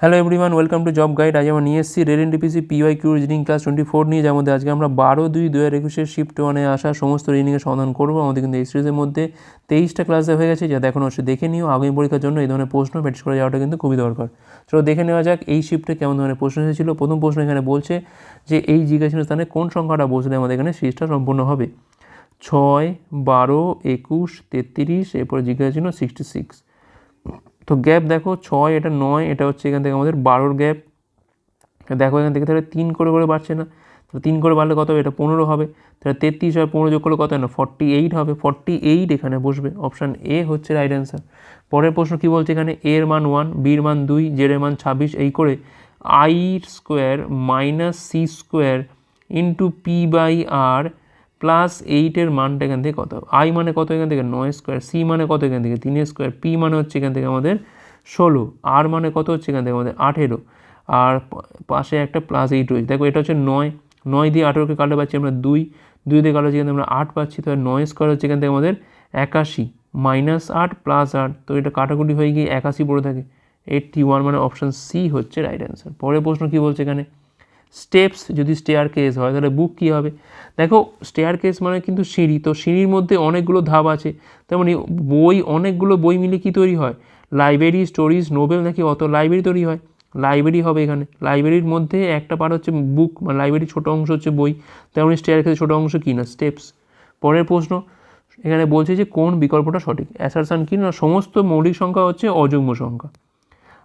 Hello everyone welcome to job guide আজ আমরা নিয়ে এসেছি rail NTPC P Y Q reasoning class twenty four নিয়ে, যার আজকে আমরা বারো দুই দু হাজার একুশের শিফট ওয়ানে আসা সমস্ত রিজনিংয়ের সমাধান করব। আমাদের কিন্তু এই সিরিজের মধ্যে তেইশটা ক্লাসে হয়ে গেছে, যা এখন অবশ্যই দেখে নিও। আগামী পরীক্ষার জন্য এই ধরনের প্রশ্ন প্র্যাকটিস করে যাওয়াটা কিন্তু খুবই দরকার। চলো দেখে নেওয়া যাক এই শিফটে কেমন ধরনের প্রশ্ন এসেছিল। প্রথম প্রশ্ন এখানে বলছে যে, এই জিজ্ঞাসা স্থানে কোন সংখ্যাটা বসলে আমাদের এখানে সিরিজটা সম্পূর্ণ হবে। ছয়, বারো, একুশ, তেত্রিশ, এরপরে জিজ্ঞাসা ছিল সিক্সটি সিক্স গ্যাপ দেখো ছয়, এটা নয়, এটা হচ্ছে এখান থেকে আমাদের বারোর গ্যাপ। দেখো এখান থেকে তাহলে তিন করে করে বাড়ছে না। তাহলে তিন করে বাড়লে কত হবে? এটা পনেরো হবে। তাহলে তেত্রিশ আর পনেরো যোগ করলে কত হয় না? ফর্টি এইট হবে। ফর্টি এইট এখানে বসবে। অপশান এ হচ্ছে রাইট অ্যান্সার পরের প্রশ্ন কী বলছে এখানে? এর মান ওয়ান বির মান দুই জেডের মান ছাব্বিশ। এই করে I square minus C square into P by R plus এইটের মানটা এখান থেকে কত? আই মানে কত এখান থেকে? নয় স্কোয়ার। সি মানে কত এখান থেকে? তিনের স্কোয়ার। পি মানে হচ্ছে এখান থেকে আমাদের ষোলো। আর মানে কত হচ্ছে এখান থেকে? আমাদের আঠেরো। আর পাশে একটা প্লাস এইট রয়েছে। দেখো, এটা হচ্ছে নয়। নয় দিয়ে আঠেরোকে কাটলে পাচ্ছি আমরা দুই। দুই দিয়ে কাটলে থেকে আমরা আট পাচ্ছি। তাহলে নয় স্কোয়ার হচ্ছে এখান থেকে আমাদের একাশি। মাইনাস আট, প্লাস আট। তো এটা কাটাকুটি হয়ে গিয়ে একাশি পড়ে থাকে। এইটটি ওয়ান মানে অপশান সি হচ্ছে রাইট অ্যান্সার। পরের প্রশ্ন কী বলছে এখানে? স্টেপস যদি স্টেয়ার কেস হয়, তাহলে বুক কী হবে? দেখো স্টেয়ার কেস মানে কিন্তু সিঁড়ি, তো সিঁড়ির মধ্যে অনেকগুলো ধাপ আছে। তেমনি বই, অনেকগুলো বই মিলে কী তৈরি হয়? লাইব্রেরি স্টোরিজ নোবেল নাকি অত লাইব্রেরি তৈরি হয়? লাইব্রেরি হবে এখানে। লাইব্রেরির মধ্যে একটা পার্ট হচ্ছে বুক মানে লাইব্রেরির ছোটো অংশ হচ্ছে বই। তেমনি স্টেয়ার কেসের ছোটো অংশ কী না? স্টেপস পরের প্রশ্ন, এখানে বলছে যে কোন বিকল্পটা সঠিক? অ্যাসারশান কি না? সমস্ত মৌলিক সংখ্যা হচ্ছে অযুগ্ম সংখ্যা।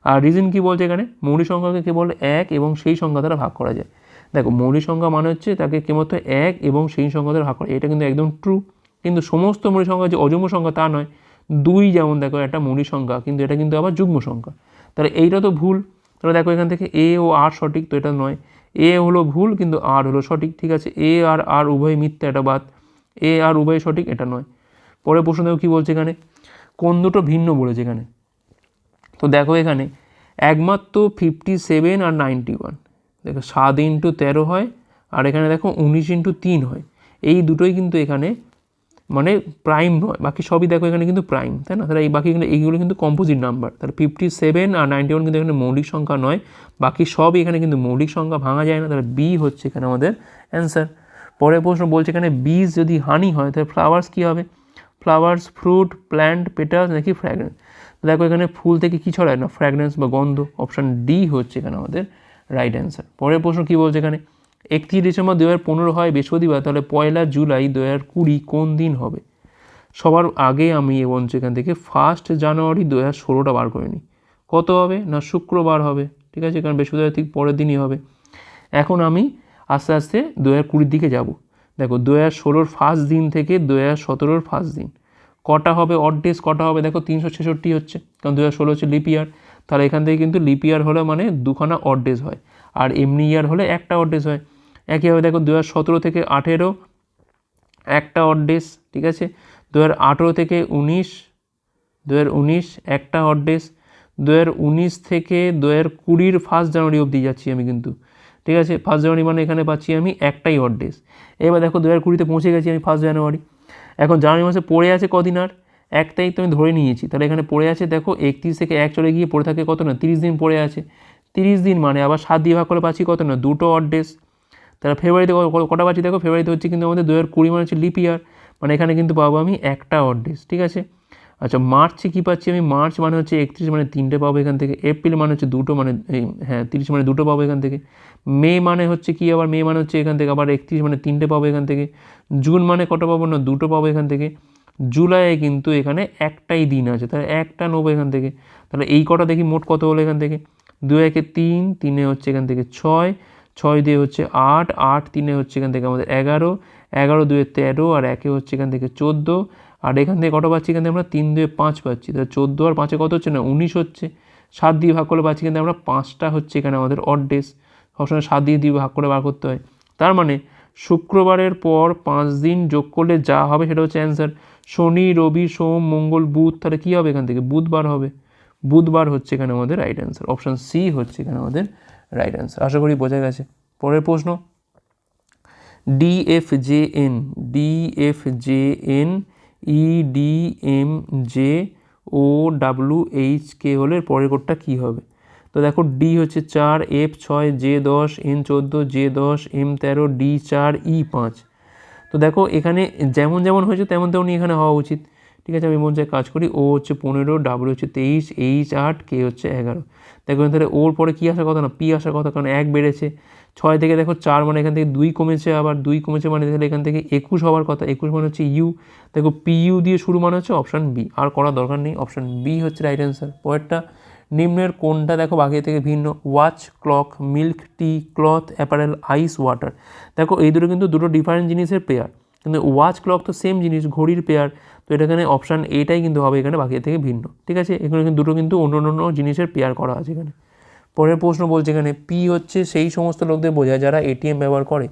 আর রিজন কী বলছে এখানে? মৌলিক সংখ্যাকে কেবল এক এবং সেই সংখ্যা দ্বারা ভাগ করা যায়। দেখো, মৌলিক সংখ্যা মানে হচ্ছে তাকে কেবলমাত্র এক এবং সেই সংখ্যা দ্বারা ভাগ করা এটা কিন্তু একদম ট্রু কিন্তু সমস্ত মৌলিক সংখ্যা যে অযুগ্ম সংখ্যা তা নয়। দুই যেমন দেখো, একটা মৌলিক সংখ্যা, কিন্তু এটা কিন্তু আবার যুগ্ম সংখ্যা। তাহলে এইটা তো ভুল। তাহলে দেখো এখান থেকে এ ও আর সঠিক, তো এটা নয়। এ হলো ভুল, কিন্তু আর হলো সঠিক, ঠিক আছে? এ আর আর উভয় মিথ্যা, এটা বাদ। এ আর উভয় সঠিক, এটা নয়। পরে প্রশ্ন দেখো কী বলছে এখানে? কোন দুটো ভিন্ন বলেছে এখানে? তো দেখো এখানে, একমাত্র ফিফটি সেভেন আর নাইনটি ওয়ান দেখো সাত ইন্টু তেরো হয়, আর এখানে দেখো উনিশ ইন্টু তিন হয়। এই দুটোই কিন্তু এখানে মানে প্রাইম নয়, বাকি সবই দেখো এখানে কিন্তু প্রাইম তাই না? তাহলে এই বাকি এইগুলো কিন্তু কম্পোজিট নাম্বার তাহলে ফিফটি সেভেন আর নাইনটি ওয়ান কিন্তু এখানে মৌলিক সংখ্যা নয়, বাকি সবই এখানে কিন্তু মৌলিক সংখ্যা, ভাঙা যায় না, তাহলে বি হচ্ছে এখানে আমাদের অ্যান্সার পরের প্রশ্ন বলছে এখানে বীজ যদি হানি হয়, তাহলে ফ্লাওয়ার্স কী হবে? ফ্লাওয়ার্স ফ্রুট প্ল্যান্ট পেটার্স নাকি ফ্র্যাগরেন্স দেখো এখানে ফুল থেকে কী ছড়ায়? না ফ্র্যাগরেন্স বা গন্ধ অপশান ডি হচ্ছে এখানে আমাদের রাইট অ্যান্সার পরের প্রশ্ন কী বলছে এখানে? একত্রিশ ডিসেম্বর দু হাজার পনেরো হয় বৃহস্পতিবার, তাহলে পয়লা জুলাই দু হাজার কুড়ি কোন দিন হবে? সবার আগে আমি এবং এখান থেকে ফার্স্ট জানুয়ারি দু হাজার ষোলোটা বার করে নিই কত হবে? না, শুক্রবার হবে। ঠিক আছে, কারণ বৃহস্পতিবার ঠিক পরের দিনই হবে। এখন আমি আস্তে আস্তে দু হাজার কুড়ির দিকে যাব। দেখো দু হাজার ষোলোর ফার্স্ট দিন থেকে দু হাজার সতেরোর ফার্স্ট দিন। কটা হবে অড ডেজ কটা হবে? দেখো তিনশো ছেষট্টি হচ্ছে, কারণ দু হাজার ষোলো হচ্ছে লিপ ইয়ার তাহলে এখান থেকে কিন্তু লিপ ইয়ার হলে মানে দুখানা অড ডেজ হয়, আর এমনি ইয়ার হলে একটা অড ডেজ হয়। একইভাবে দেখো দু হাজার সতেরো থেকে আঠেরো, একটা অড ডেজ ঠিক আছে? দু হাজার আঠেরো থেকে উনিশ দু হাজার উনিশ, একটা অড ডেজ দু হাজার উনিশ থেকে দু হাজার কুড়ির ফার্স্ট জানুয়ারি অবধি যাচ্ছি আমি কিন্তু, ঠিক আছে? ফার্স্ট জানুয়ারি মানে এখানে পাচ্ছি আমি একটাই অড ডেজ এবার দেখো দু হাজার কুড়িতে পৌঁছে গেছি আমি ফার্স্ট জানুয়ারি। এখন জানুয়ারি মাসে পড়ে আছে কদিন আর? এক তারিখ তো আমি ধরে নিয়েছি। তাহলে এখানে পড়ে আছে, দেখো, একত্রিশ থেকে এক চলে গিয়ে পড়ে থাকে কত না? তিরিশ দিন পড়ে আছে। তিরিশ দিন মানে আবার সাত দিয়ে ভাগ করে পাচ্ছি কত না? দুটো অড ডেস তাহলে ফেব্রুয়ারিতে কটা পাচ্ছি? দেখো, ফেব্রুয়ারিতে হচ্ছে কিন্তু আমাদের দু হাজার কুড়ি মানে হচ্ছে লিপ ইয়ার। মানে এখানে কিন্তু পাবো আমি একটা অড ডেস ঠিক আছে? আচ্ছা মার্চে কী পাচ্ছি আমি? মার্চ মানে হচ্ছে একত্রিশ মানে তিনটে পাবো এখান থেকে। এপ্রিল মানে হচ্ছে দুটো মানে হ্যাঁ তিরিশ মানে দুটো পাবো এখান থেকে। মে মানে হচ্ছে কি? আবার মে মানে হচ্ছে এখান থেকে আবার একত্রিশ মানে তিনটে পাবো এখান থেকে। জুন মানে কটা পাবো? না, দুটো পাবো এখান থেকে। জুলাইয়ে কিন্তু এখানে একটাই দিন আছে, তাহলে একটা নেব এখান থেকে। তাহলে এই কটা দেখি মোট কত হলো এখান থেকে? দু একে তিন, তিনে হচ্ছে এখান থেকে ছয়। ছয় দিয়ে হচ্ছে আট আট তিনে হচ্ছে এখান থেকে আমাদের এগারো। এগারো দুয়ে তেরো, আর একে হচ্ছে এখান থেকে চোদ্দ। আর এখান থেকে কত পাচ্ছি? এখান থেকে আমরা তিন দুয়ে পাঁচ পাচ্ছি। তাহলে চোদ্দ আর পাঁচে কত হচ্ছে? না, উনিশ হচ্ছে। সাত দিয়ে ভাগ করে পাচ্ছি কিন্তু আমরা পাঁচটা হচ্ছে এখানে আমাদের অড ডেস সবসময় সাত দিয়ে দিয়ে ভাগ করে বার করতে হয়। তার মানে শুক্রবারের পর পাঁচ দিন যোগ করলে যা হবে সেটা হচ্ছে অ্যান্সার শনি, রবি, সোম, মঙ্গল, বুধ। তাহলে কী হবে এখান থেকে? বুধবার হবে। বুধবার হচ্ছে এখানে আমাদের রাইট অ্যান্সার অপশান সি হচ্ছে এখানে আমাদের রাইট অ্যান্সার আশা করি বোঝা গেছে। পরের প্রশ্ন। D F E D M J O W H K হলে পরের কোডটা কী হবে? তো দেখো ডি হচ্ছে চার এফ ছয় জে দশ এন চোদ্দ জে দশ এম তেরো ডি চার ই পাঁচ। তো দেখো এখানে যেমন যেমন হয়েছে তেমন তেমনই এখানে হওয়া উচিত। ঠিক আছে, আমি মন চাই কাজ করি। ও হচ্ছে পনেরো ডাব্লিউ হচ্ছে তেইশ এইচ আট কে হচ্ছে এগারো। দেখো তাহলে ওর পরে কী আসার কথা না? পি আসার কথা, কারণ এক বেড়েছে। ছয় থেকে দেখো চার মানে এখান থেকে দুই কমেছে আবার, দুই কমেছে মানে তাহলে এখান থেকে একুশ হওয়ার কথা। একুশ মানে হচ্ছে ইউ দেখো পি ইউ দিয়ে শুরু মানে হচ্ছে অপশান বি আর করার দরকার নেই অপশান বি হচ্ছে রাইট অ্যান্সার পরেরটা, নিম্নের কোনটা দেখো বাকি থেকে ভিন্ন? Watch clock milk tea cloth apparel ice water দেখো এই দুটো কিন্তু দুটো ডিফারেন্ট জিনিসের পেয়ার কিন্তু ওয়াচ ক্লক তো সেম জিনিস, ঘড়ির পেয়ার এটা এখানে অপশান এটাই কিন্তু হবে, এখানে বাকি থেকে ভিন্ন, ঠিক আছে? এখানে কিন্তু দুটো কিন্তু অন্য অন্য জিনিসের পেয়ার করা আছে এখানে। পরের প্রশ্ন বলছে এখানে পি হচ্ছে সেই সমস্ত লোকদের বোঝায় যারা এটিএম ব্যবহার করে।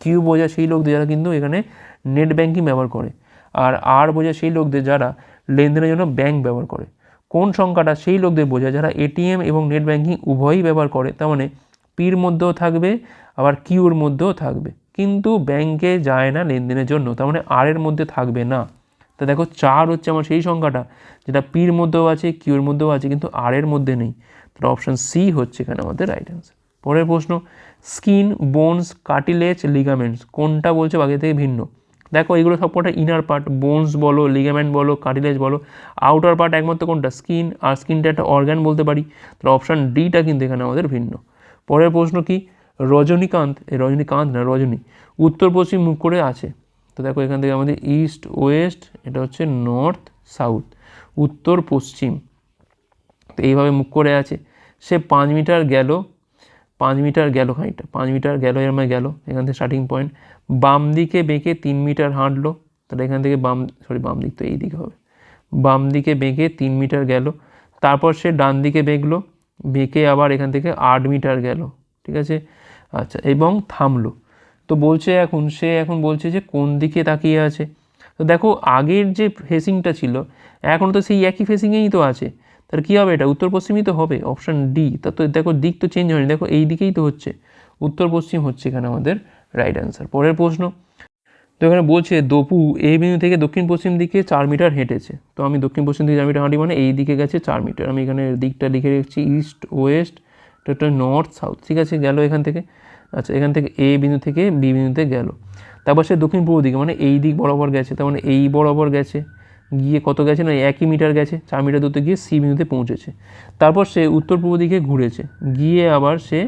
কিউ বোঝায় সেই লোকদের যারা কিন্তু এখানে নেট ব্যাঙ্কিং ব্যবহার করে। আর আর বোঝায় সেই লোকদের যারা লেনদেনের জন্য ব্যাংক ব্যবহার করে। কোন সংখ্যাটা সেই লোকদের বোঝায় যারা এটিএম এবং নেট ব্যাঙ্কিং উভয়ই ব্যবহার করে? তার মানে পির মধ্যেও থাকবে, আবার কিউর মধ্যেও থাকবে। কিন্তু ব্যাংকে যায় না লেনদেনের জন্য, তার মানে আর এর মধ্যে থাকবে না। তা দেখো চার হচ্ছে আমার সেই সংখ্যাটা, যেটা পির মধ্যেও আছে কিউর মধ্যেও আছে, কিন্তু আর এর মধ্যে নেই। তাহলে অপশান সি হচ্ছে এখানে আমাদের রাইট অ্যান্সার পরের প্রশ্ন স্কিন বোনস কার্টিলেজ লিগামেন্টস কোনটা বলছে বাকি থেকে ভিন্ন? দেখো এগুলো সবকটা ইনার পার্ট বোনস বলো লিগামেন্ট বলো কার্টিলেজ বলো আউটার পার্ট একমাত্র কোনটা? স্কিন আর স্কিনটা একটা অর্গ্যান বলতে পারি। তাহলে অপশান ডিটা কিন্তু এখানে আমাদের ভিন্ন। পরের প্রশ্ন কি? রজনীকান্ত রজনীকান্ত না রজনী, উত্তর পশ্চিম মুখ করে আছে। তো দেখো এখান থেকে আমাদের ইস্ট ওয়েস্ট এটা হচ্ছে নর্থ সাউথ উত্তর, পশ্চিম। তো এইভাবে মুখ করে আছে। সে পাঁচ মিটার গেল, পাঁচ মিটার গেল খানিকটা, পাঁচ মিটার গেল, এর মানে গেল, এখান থেকে স্টার্টিং পয়েন্ট বাম দিকে বেঁকে তিন মিটার হাঁটলো, তাহলে এখান থেকে বাম সরি বাম দিক তো এই দিকে হবে। বাম দিকে বেঁকে তিন মিটার গেল, তারপর সে ডান দিকে বেঁকলো, বেঁকে আবার এখান থেকে আট মিটার গেল, ঠিক আছে? আচ্ছা এবং থামলো। তো বলছে এখন, সে এখন বলছে যে কোন দিকে তাকিয়ে আছে। তো দেখো, আগের যে ফেসিংটা ছিল, এখন তো সেই একই ফেসিংয়েই তো আছে। তাহলে কী হবে এটা? উত্তর পশ্চিমই তো হবে অপশান ডি তা তো দেখো, দিক তো চেঞ্জ হয়নি। দেখো, এই দিকেই তো হচ্ছে। উত্তর পশ্চিম হচ্ছে এখানে আমাদের রাইট অ্যান্সার পরের প্রশ্ন, তো এখানে বলছে, দপু এই বিন্দু থেকে দক্ষিণ পশ্চিম দিকে চার মিটার হেঁটেছে। তো আমি দক্ষিণ পশ্চিম দিকে চার মিটার হাঁটি মানে এই দিকে গেছে চার মিটার। আমি এখানে দিকটা লিখে রেখেছি ইস্ট ওয়েস্ট এটা নর্থ সাউথ ঠিক আছে? গেল এখান থেকে। আচ্ছা এখান থেকে এ বিন্দু থেকে বি বিন্দুতে গেল। তারপর সে দক্ষিণ পূর্ব দিকে মানে এই দিক বরাবর গেছে, তার মানে এই বরাবর গেছে। গিয়ে কত গেছে না, একই মিটার গেছে, চার মিটার দূরতে গিয়ে সি বিন্দুতে পৌঁছেছে। তারপর সে উত্তর পূর্ব দিকে ঘুরেছে, গিয়ে আবার সে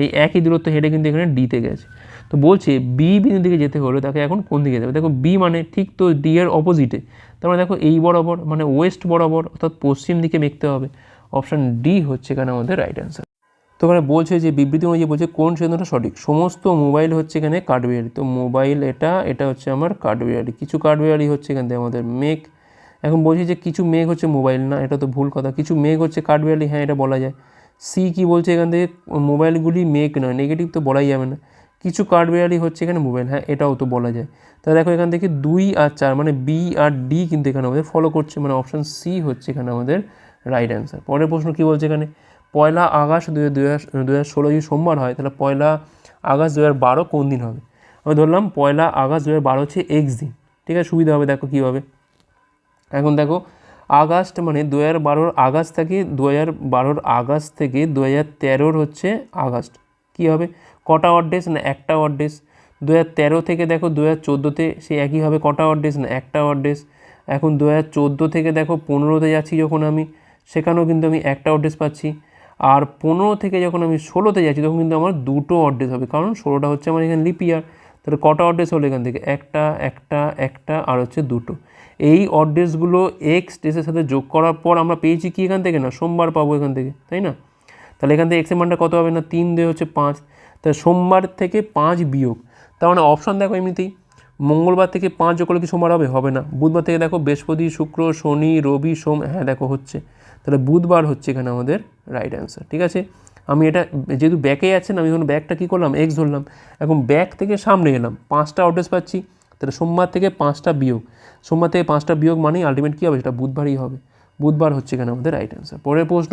এই একই দূরত্ব হেঁটে কিন্তু এখানে ডিতে গেছে। তো বলছে বি বিন্দু দিকে যেতে হলে তাকে এখন কোন দিকে যাবে দেখো, বি মানে ঠিক তো ডি এর অপোজিটে তার মানে দেখো, এই বরাবর মানে ওয়েস্ট বরাবর, অর্থাৎ পশ্চিম দিকে দেখতে হবে। অপশান ডি হচ্ছে এখানে আমাদের রাইট অ্যান্সার তো এখানে বলছে যে, বিবৃতি অনুযায়ী বলছে কোন সিদ্ধান্তটা সঠিক? সমস্ত মোবাইল হচ্ছে এখানে কার্ডওয়্যারি তো মোবাইল এটা এটা হচ্ছে আমার কার্ডওয়্যারি কিছু কার্ডওয়্যারি হচ্ছে এখান থেকে আমাদের মেক এখন বলছি যে, কিছু মেঘ হচ্ছে মোবাইল না, এটা তো ভুল কথা। কিছু মেঘ হচ্ছে কার্ডওয়্যারি হ্যাঁ এটা বলা যায়। সি কি বলছে এখান থেকে? মোবাইলগুলি মেক নয় নেগেটিভ তো বলাই যাবে না। কিছু কার্ডওয়্যারি হচ্ছে এখানে মোবাইল হ্যাঁ এটাও তো বলা যায়। তা দেখো এখান থেকে দুই আর চার মানে বি আর ডি কিন্তু এখানে আমাদের ফলো করছে। মানে অপশান সি হচ্ছে এখানে আমাদের রাইট অ্যান্সার পরের প্রশ্ন কী বলছে এখানে? পয়লা আগস্ট দু হাজার ষোলো যদি সোমবার হয় তাহলে পয়লা আগস্ট দু হাজার বারো কোন দিন হবে আমি ধরলাম পয়লা আগস্ট দু হাজার বারো হচ্ছে এক্স দিন ঠিক আছে সুবিধা হবে দেখো কীভাবে এখন দেখো আগস্ট মানে দু হাজার বারোর আগস্ট থেকে দু হাজার বারোর আগস্ট থেকে দু হাজার তেরোর হচ্ছে আগস্ট কী হবে কটা অড ডেজ না একটা অড ডেজ দু হাজার তেরো থেকে দেখো দু হাজার চোদ্দোতে সে একই হবে কটা অড ডেজ না একটা অড ডেজ এখন দু হাজার চোদ্দ থেকে দেখো পনেরোতে যাচ্ছি যখন আমি সেখানেও কিন্তু আমি একটা অড ডেজ পাচ্ছি আর পনেরো থেকে যখন আমি ষোলোতে যাচ্ছি, তখন কিন্তু আমার দুটো অড ডেজ হবে। কারণ ষোলোটা হচ্ছে আমার এখানে লিপিয়ার তাহলে কটা অর্ডেস হলো এখান থেকে? একটা একটা একটা আর হচ্ছে দুটো। এই অড ডেজগুলো এক্স ডেসের সাথে যোগ করার পর আমরা পেয়েছি কি এখান থেকে না? সোমবার পাবো এখান থেকে, তাই না? তাহলে এখান থেকে এক্সের মানটা কত হবে না? তিন দুই হচ্ছে পাঁচ। তাহলে সোমবার থেকে পাঁচ বিয়োগ। তার মানে অপশান দেখো এমনিতেই। মঙ্গলবার থেকে পাঁচ যোগ করলে কি সোমবার হবে? হবে না। বুধবার থেকে দেখো বৃহস্পতি, শুক্র, শনি, রবি, সোম হ্যাঁ দেখো হচ্ছে। তাহলে বুধবার হচ্ছে এখানে আমাদের রাইট অ্যান্সার ঠিক আছে? আমি এটা যেহেতু ব্যাকে যাচ্ছেন আমি এখন ব্যাকটা কী করলাম? এক্স ধরলাম। এখন ব্যাক থেকে সামনে এলাম। পাঁচটা অড্রেস পাচ্ছি। তাহলে সোমবার থেকে পাঁচটা বিয়োগ। সোমবার থেকে পাঁচটা বিয়োগ মানেই আলটিমেট কী হবে? সেটা বুধবারই হবে। বুধবার হচ্ছে এখানে আমাদের রাইট অ্যান্সার পরের প্রশ্ন,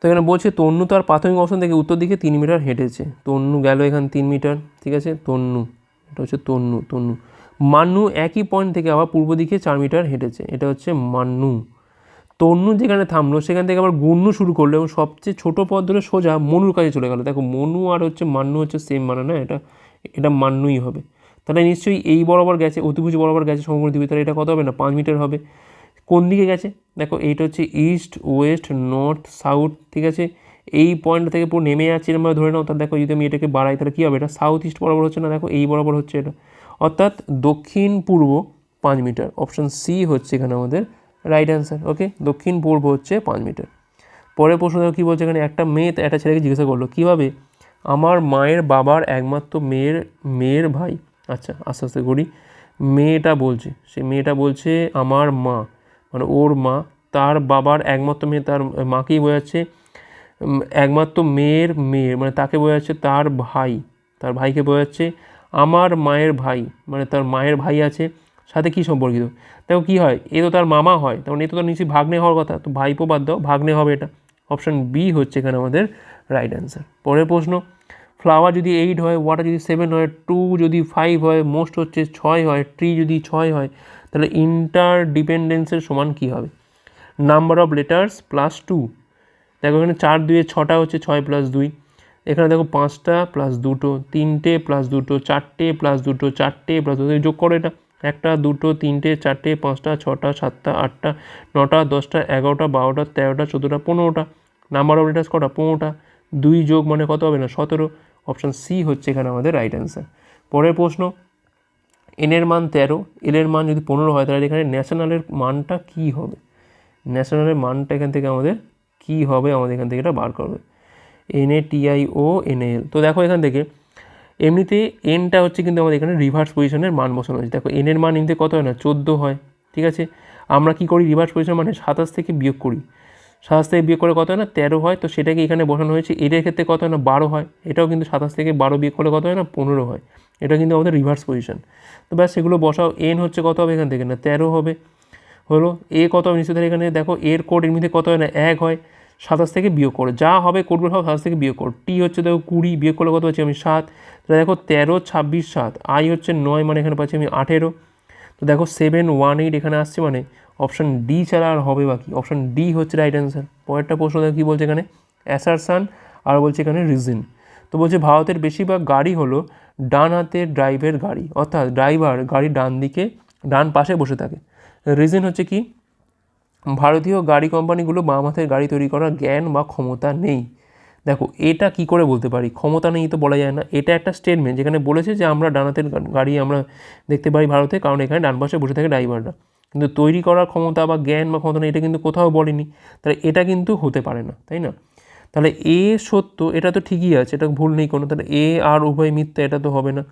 তো এখানে বলছে, তন্নু তার প্রাথমিক অবস্থান থেকে উত্তর দিকে তিন মিটার হেঁটেছে। তন্নু গেল এখানে তিন মিটার ঠিক আছে? তন্নু, এটা হচ্ছে তন্নু তন্নু। মান্নু একই পয়েন্ট থেকে আবার পূর্ব দিকে চার মিটার হেঁটেছে। এটা হচ্ছে মান্নু। তন্নু যেখানে থামলো, সেখান থেকে আবার গুন্নু শুরু করল এবং সবচেয়ে ছোটো পথ ধরে সোজা মনুর কাছে চলে গেলো। দেখো, মনু আর হচ্ছে মান্নু হচ্ছে সেম মানে না, এটা এটা মান্নুই হবে। তাহলে নিশ্চয়ই এই বরাবর গেছে, অতিভুজ বরাবর গেছে সমগ্র দিবে তাহলে এটা কত হবে না? পাঁচ মিটার হবে। কোন দিকে গেছে? দেখো, এইটা হচ্ছে ইস্ট ওয়েস্ট নর্থ সাউথ ঠিক আছে? এই পয়েন্ট থেকে পুরো নেমে যাচ্ছে এরকম ধরে নাও। তাহলে দেখো, যদি আমি এটাকে বাড়াই, তাহলে কী হবে? এটা সাউথ ইস্ট বরাবর হচ্ছে না? দেখো, এই বরাবর হচ্ছে এটা। অর্থাৎ দক্ষিণ পূর্ব পাঁচ মিটার। অপশান সি হচ্ছে এখানে আমাদের রাইট অ্যান্সার ওকে দক্ষিণ পূর্ব হচ্ছে পাঁচ মিটার পরের প্রশ্ন দেখো কী বলছে এখানে? একটা মেয়ে একটা ছেলেকে জিজ্ঞাসা করল, কীভাবে? আমার মায়ের বাবার একমাত্র মেয়ের মেয়ের ভাই। আচ্ছা আস্তে আস্তে করি। মেয়েটা বলছে, সে মেয়েটা বলছে আমার মা মানে ওর মা। তার বাবার একমাত্র মেয়ে, তার মাকেই বোঝাচ্ছে একমাত্র মেয়ের মেয়ের মানে তাকে বোঝাচ্ছে তার ভাই। তার ভাইকে বোঝাচ্ছে আমার মায়ের ভাই মানে তার মায়ের ভাই আছে। সাথে কী সম্পর্কিত? দেখো কী হয়, এ তো তার মামা হয় তখন এ তো তার নিশ্চয়ই ভাগ্নে হওয়ার কথা, তো ভাইপো বাদ দাও, ভাগ্নে হবে এটা। অপশান বি হচ্ছে এখানে আমাদের রাইট অ্যান্সার পরের প্রশ্ন ফ্লাওয়ার যদি এইট হয় ওয়াটার যদি সেভেন হয় টু যদি ফাইভ হয় মোস্ট হচ্ছে ছয় হয় ট্রি যদি ছয় হয়, তাহলে ইন্টার ডিপেন্ডেন্সের সমান কী হবে? Number of letters plus two দেখো এখানে চার দুয়ে ছটা হচ্ছে ছয় প্লাস দুই। এখানে দেখো পাঁচটা প্লাস দুটো, তিনটে প্লাস দুটো, চারটে প্লাস দুটো, চারটে প্লাস দুটো যোগ করো এটা। একটা, দুটো, তিনটে, চারটে, পাঁচটা, ছটা, সাতটা, আটটা, নটা, দশটা, এগারোটা, বারোটা, তেরোটা, চোদ্দোটা, পনেরোটা। নাম্বার অফ লেটার্স কটা? পনেরোটা। দুই যোগ মানে কত হবে না? সতেরো। অপশান সি হচ্ছে এখানে আমাদের রাইট অ্যান্সার পরের প্রশ্ন এনের মান তেরো এলের মান যদি পনেরো হয়, তাহলে এখানে ন্যাশনালের মানটা কী হবে? ন্যাশনালের মানটা এখান থেকে আমাদের কী হবে? আমাদের এখান থেকে এটা বার করবে। এন এ টিআই ও তো দেখো এখান থেকে এমনিতে এনটা হচ্ছে কিন্তু আমাদের এখানে রিভার্স পজিশনের মান বসানো হয়েছে। দেখো এনের মান এমনিতে কত হয় না? চোদ্দ হয়, ঠিক আছে? আমরা কি করি? রিভার্স পজিশন মানে সাতাশ থেকে বিয়োগ করি। সাতাশ থেকে বিয়োগ করে কত হয় না? তেরো হয়। তো সেটাকে এখানে বসানো হয়েছে। এটার ক্ষেত্রে কত হয় না? বারো হয়। এটাও কিন্তু সাতাশ থেকে বারো বিয়োগ করলে কত হয় না? পনেরো হয়। এটা কিন্তু আমাদের রিভার্স পজিশন তো ব্যাস সেগুলো বসাও। এন হচ্ছে কত হবে এখান থেকে না? তেরো হবে। হলো এ কত হবে নিশ্চিত এখানে? দেখো, এর কোড এমনিতে কত হয় না? এক হয়। সাতাশ থেকে বিয়োগ করো। যা হবে কোডগুলো সব সাতাশ থেকে বিয়োগ করো। টি হচ্ছে, দেখো, কুড়ি। বিয়োগ করলে কত পাচ্ছি আমি? সাত। তাহলে দেখো তেরো, ছাব্বিশ, সাত। আই হচ্ছে নয় মানে এখানে পাচ্ছি আমি আঠেরো। তো দেখো সেভেন ওয়ান এইট এখানে আসছে মানে অপশান ডি ছাড়া আর হবে বাকি। অপশান ডি হচ্ছে রাইট অ্যান্সার পরেরটা প্রশ্ন দেখো কী বলছে এখানে? অ্যাসারসান আর বলছে এখানে রিজন তো বলছে ভারতের বেশিরভাগ গাড়ি হলো ডান হাতের ড্রাইভের গাড়ি। অর্থাৎ ড্রাইভার গাড়ির ডান দিকে, ডান পাশে বসে থাকে। রিজন হচ্ছে কি? ভারতীয় গাড়ি কোম্পানিগুলো বাম হাতের গাড়ি তৈরি করার জ্ঞান বা ক্ষমতা নেই। দেখো, এটা কি করে বলতে পারি? ক্ষমতা নেই তো বলা যায় না। এটা একটা স্টেটমেন্ট যেখানে বলেছে যে আমরা ডানাতের গাড়ি আমরা দেখতে পাই ভারতে, কারণ এখানে ডান পাশে বসে থাকে ড্রাইভাররা কিন্তু তৈরি করার ক্ষমতা বা জ্ঞান বা ক্ষমতা নেই, এটা কিন্তু কোথাও বলেনি। তাহলে এটা কিন্তু হতে পারে না, তাই না? তাহলে এ সত্য, এটা তো ঠিকই আছে, এটা ভুল নেই কোনো। তাহলে এ আর উভয় মিথ্যা, এটা তো হবে না।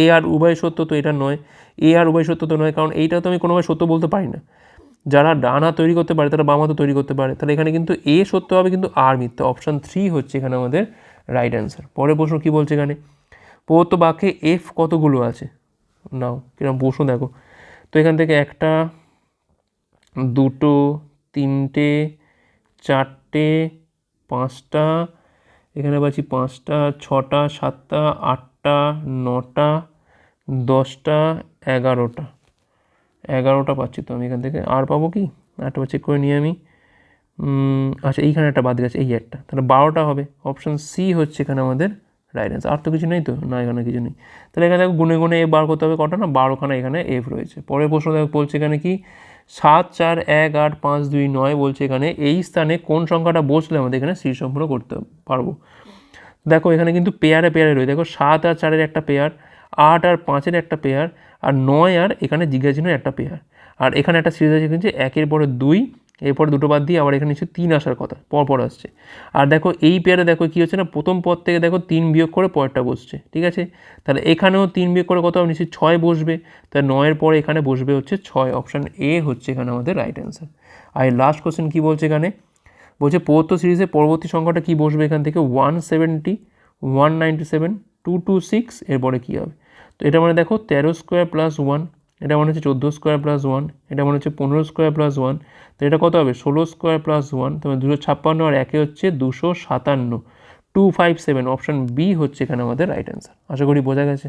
এ আর উভয় সত্য তো এটা নয়, এ আর উভয় সত্য তো নয়, কারণ এইটা তো আমি কোনোভাবে সত্য বলতে পারি না। যারা ডান তৈরি করতে পারে, তারা বাম হাতও তৈরি করতে পারে। তাহলে এখানে কিন্তু এ সত্য হবে কিন্তু আর মিথ্যা। অপশান থ্রি হচ্ছে এখানে আমাদের রাইট অ্যান্সার পরের প্রশ্ন কী বলছে এখানে? প্রদত্ত বাক্যে এফ কতগুলো আছে? নাও কীরকম প্রশ্ন দেখো। তো এখান থেকে একটা, দুটো, তিনটে, চারটে, পাঁচটা, এখানে পাচ্ছি পাঁচটা, ছটা, সাতটা, আটটা, নটা, দশটা, এগারোটা। এগারোটা পাচ্ছি তো আমি এখান থেকে। আর পাবো কি? একটা চেক করে নিই আমি। আচ্ছা এইখানে একটা বাদ গেছে, এই একটা। তাহলে বারোটা হবে। অপশান সি হচ্ছে এখানে আমাদের রাইট অ্যান্সার আর তো কিছু নেই তো? না, এখানে কিছু নেই। তাহলে এখানে দেখো গুনে গুনে এ বার করতে হবে কটা না? বারোখানা এখানে এফ রয়েছে। পরের প্রশ্ন দেখো, বলছে এখানে কি? সাত, চার, এক, আট, পাঁচ, দুই, নয় বলছে এখানে এই স্থানে কোন সংখ্যাটা বসলে আমাদের এখানে সি সম্পূর্ণ করতে পারব। দেখো এখানে কিন্তু পেয়ারে পেয়ারে রয়েছে। দেখো সাত আর চারের একটা পেয়ার আট আর পাঁচের একটা পেয়ার আর নয় আর এখানে জিজ্ঞাসিনের একটা পেয়ার আর এখানে একটা সিরিজ আছে কিন্তু একের পরে দুই, এরপরে দুটো বাদ দিয়ে আবার এখানে নিশ্চয়ই তিন আসার কথা পর পর আসছে। আর দেখো এই পেয়ারে দেখো কী হচ্ছে না, প্রথম পদ থেকে দেখো তিন বিয়োগ করে পরেরটা বসছে, ঠিক আছে? তাহলে এখানেও তিন বিয়োগ করে কত নিশ্চয়ই ছয় বসবে তাহলে নয়ের পরে এখানে বসবে হচ্ছে ছয় অপশান এ হচ্ছে এখানে আমাদের রাইট অ্যান্সার আর লাস্ট কোশ্চেন কী বলছে এখানে? বলছে পৌত্র সিরিজের পরবর্তী সংখ্যাটা কী বসবে এখান থেকে? One seventy one ninety seven two two six এরপরে কী হবে? তো এটা মানে দেখো তেরো স্কোয়ার প্লাস ওয়ান এটা মানে হচ্ছে চোদ্দ স্কোয়ার প্লাস ওয়ান এটা মানে হচ্ছে পনেরো স্কোয়ার প্লাস ওয়ান তো এটা কত হবে? ষোলো স্কোয়ার প্লাস ওয়ান তোমার দুশো ছাপ্পান্ন আর একে হচ্ছে দুশো সাতান্ন। Two five seven option B হচ্ছে এখানে আমাদের রাইট অ্যান্সার আশা করি বোঝা গেছে।